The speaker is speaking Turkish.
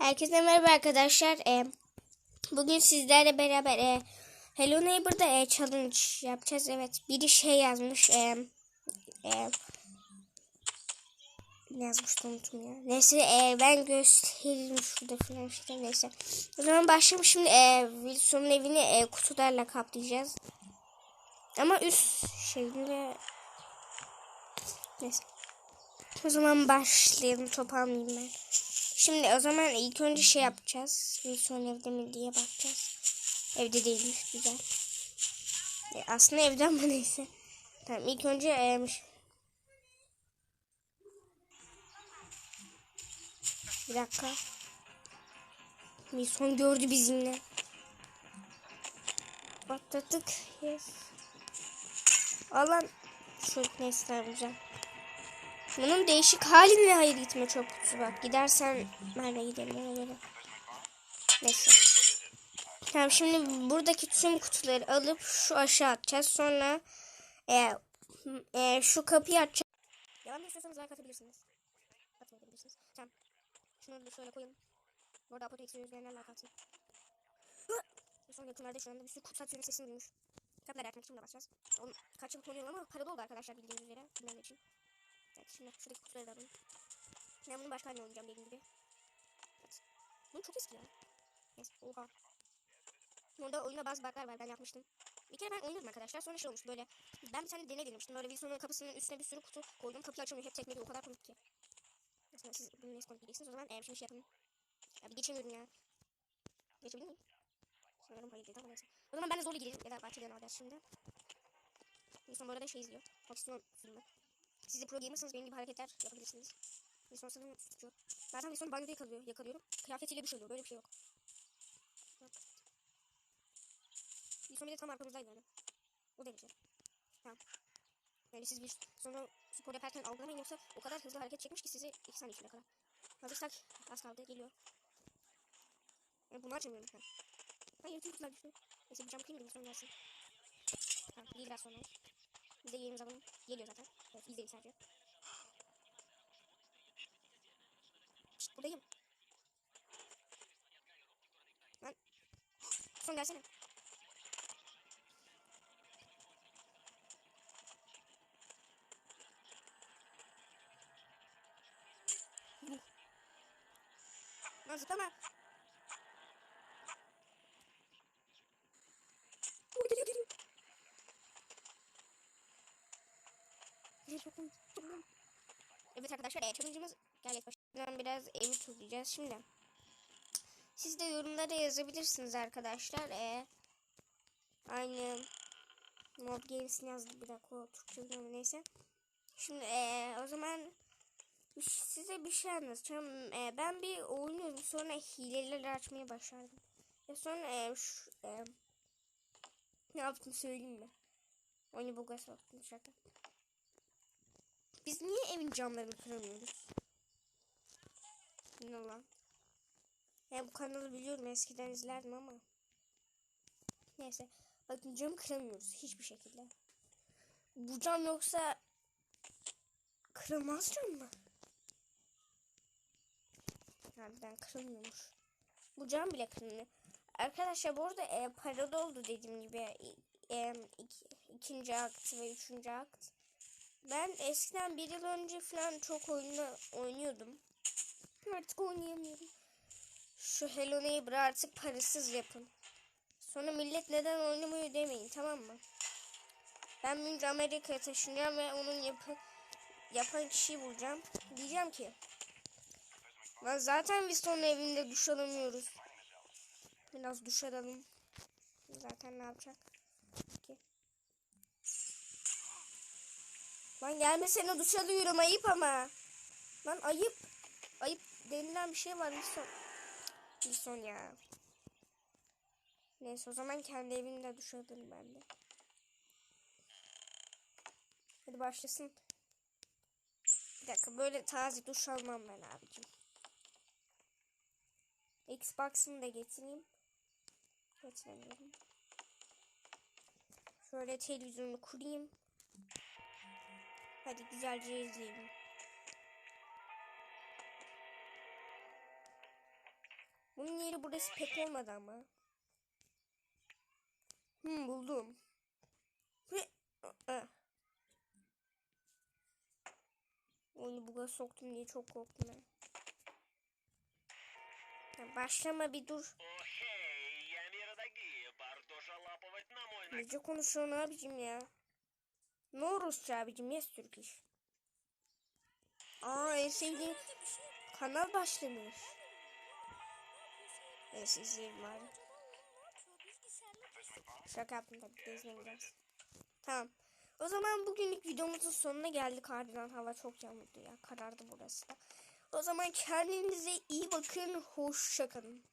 Herkese merhaba arkadaşlar. Ee, bugün sizlerle beraber e, Hello Neighbor'da e, challenge yapacağız. Evet, biri şey yazmış. E, e, ne yazmıştı unuttum ya. Neyse e, ben gösteririm şurada falan işte neyse. O zaman başlayalım. Şimdi e, Wilson'un evini e, kutularla kaplayacağız. Ama üst şeyini neyse. O zaman başlayalım. Top almayayım ben. Şimdi o zaman ilk önce şey yapacağız. Wilson evde mi diye bakacağız. Evde değilmiş. Güzel. E, aslında evde ama neyse. Tamam ilk önce e, bir dakika. Wilson gördü bizimle. Patladık. Yes. Alan. Şu neyse güzel. Bunun değişik haline hayır gitme çok kutusu bak. Gidersen nerede gidelim göre. Neyse. Tamam şimdi buradaki tüm kutuları alıp şu aşağı atacağız. Sonra e, e, şu kapıyı açacağız. Devam istiyorsanız like atabilirsiniz. Atmayabilirsiniz. Tamam. Şunu da şöyle koyalım. Bu arada apotek izleyenler like atsın. Son yakınlarda şu anda bir sürü kutu satıyor sesini duymuş. Kapıları açmak için de basacağız. Onun kaç yıl ama paralı oldu arkadaşlar bildiğiniz üzere. Bilmem için. Evet şimdi şuradaki kutuları da alalım. Ben bunu başka haline oynayacağım dediğim gibi. Evet. Bu çok eski ya. Neyse oha. Burada oyunda bazı bug'lar var ben yapmıştım. Bir kere ben oynuyordum arkadaşlar sonra şey olmuş böyle. Ben bir tane deney denemiştim. Böyle Wilson'un kapısının üstüne bir sürü kutu koydum. Kapıyı açamıyor hep tekmedi o kadar komik ki. Mesela siz bunu neyse komik diyeceksiniz o zaman eğer şimdi şey yapalım. Ya bir geçemiyorum ya. Geçebilir miyim? Sanırım hayır değil ama neyse. O zaman ben de zorla girelim ya da bahçeden alacağız şimdi. Wilson bu arada şey izliyor. Aksiyon filmi. Siz de pro gamersanız benim gibi hareketler yapabilirsiniz. Wilson sanırım tutuyor. Zaten Wilson banyoda yakalıyor, yakalıyorum. Kıyafetiyle bir şey oluyor. Böyle bir şey yok. Bak. Wilson bir de tam arkamızdaydı yani. O derece. Tamam. Yani siz bir sonra spor yaparken algılamayın yoksa o kadar hızlı hareket çekmiş ki sizi 2 saniye içinde kadar. Hazırsak az kaldı geliyor. Yani bunu açamıyorum ben. Hayır tüm kutular düştü. Neyse bir cam kırayım da Wilson gelsin. Tamam iyi biraz sonra. Biz de yerimizi alalım. Geliyor zaten. Evet izleyin sadece. Şşt buradayım. Lan. Son gelsene. Lan zıplama. Oh, geliyor geliyor. Evet arkadaşlar e, challenge'ımız gayet başından biraz evi turlayacağız şimdi. Siz de yorumlara yazabilirsiniz arkadaşlar. E, aynı Mob Games'in yazdı bir dakika o Türkçe bilmiyorum neyse. Şimdi e, o zaman size bir şey anlatacağım. E, ben bir oynuyorum sonra hileleri açmaya başladım. Ve sonra e, şu, e, ne yaptım söyleyeyim mi? Oyunu buga soktum şaka. Biz niye evin camlarını kıramıyoruz? Ne lan? Ya bu kanalı biliyorum eskiden izlerdim ama. Neyse. Bakın camı kıramıyoruz hiçbir şekilde. Bu cam yoksa kırılmaz cam mı? Harbiden kırılmıyormuş. Bu cam bile kırılmıyor. Arkadaşlar bu arada e, paralı oldu dediğim gibi. E, iki, ikinci akt ve üçüncü akt. Ben eskiden bir yıl önce falan çok oyunu oynuyordum. Artık oynayamıyorum. Şu Hello Neighbor artık parasız yapın. Sonra millet neden oynamıyor demeyin tamam mı? Ben büyünce Amerika'ya taşınacağım ve onun yapı, yapan kişiyi bulacağım. Diyeceğim ki Lan zaten biz onun evinde duş alamıyoruz. Biraz duş alalım. Zaten ne yapacak? Ki. Lan gelmesene duş alıyorum ayıp ama. Lan ayıp. Ayıp denilen bir şey var Wilson. Wilson ya. Neyse o zaman kendi evimde duş alayım ben de. Hadi başlasın. Bir dakika böyle taze duş almam ben abicim. Xbox'ımı da getireyim. Getiremiyorum. Şöyle televizyonu kurayım. Hadi güzelce izleyelim. Bunun yeri burası pek olmadı ama. Hmm buldum. Hı, ah. Oyunu buga soktum diye çok korktum ben. Ya başlama bir dur. Окей, я мир дорогие, No Rusça abicim yes Turkish. Aa en sevdiğim kanal başlamış. Neyse izleyelim abi. Şaka yaptım tabii de izlemeyeceğiz. Tamam. O zaman bugünlük videomuzun sonuna geldik ardından hava çok yağmurdu ya karardı burası da. O zaman kendinize iyi bakın hoşçakalın.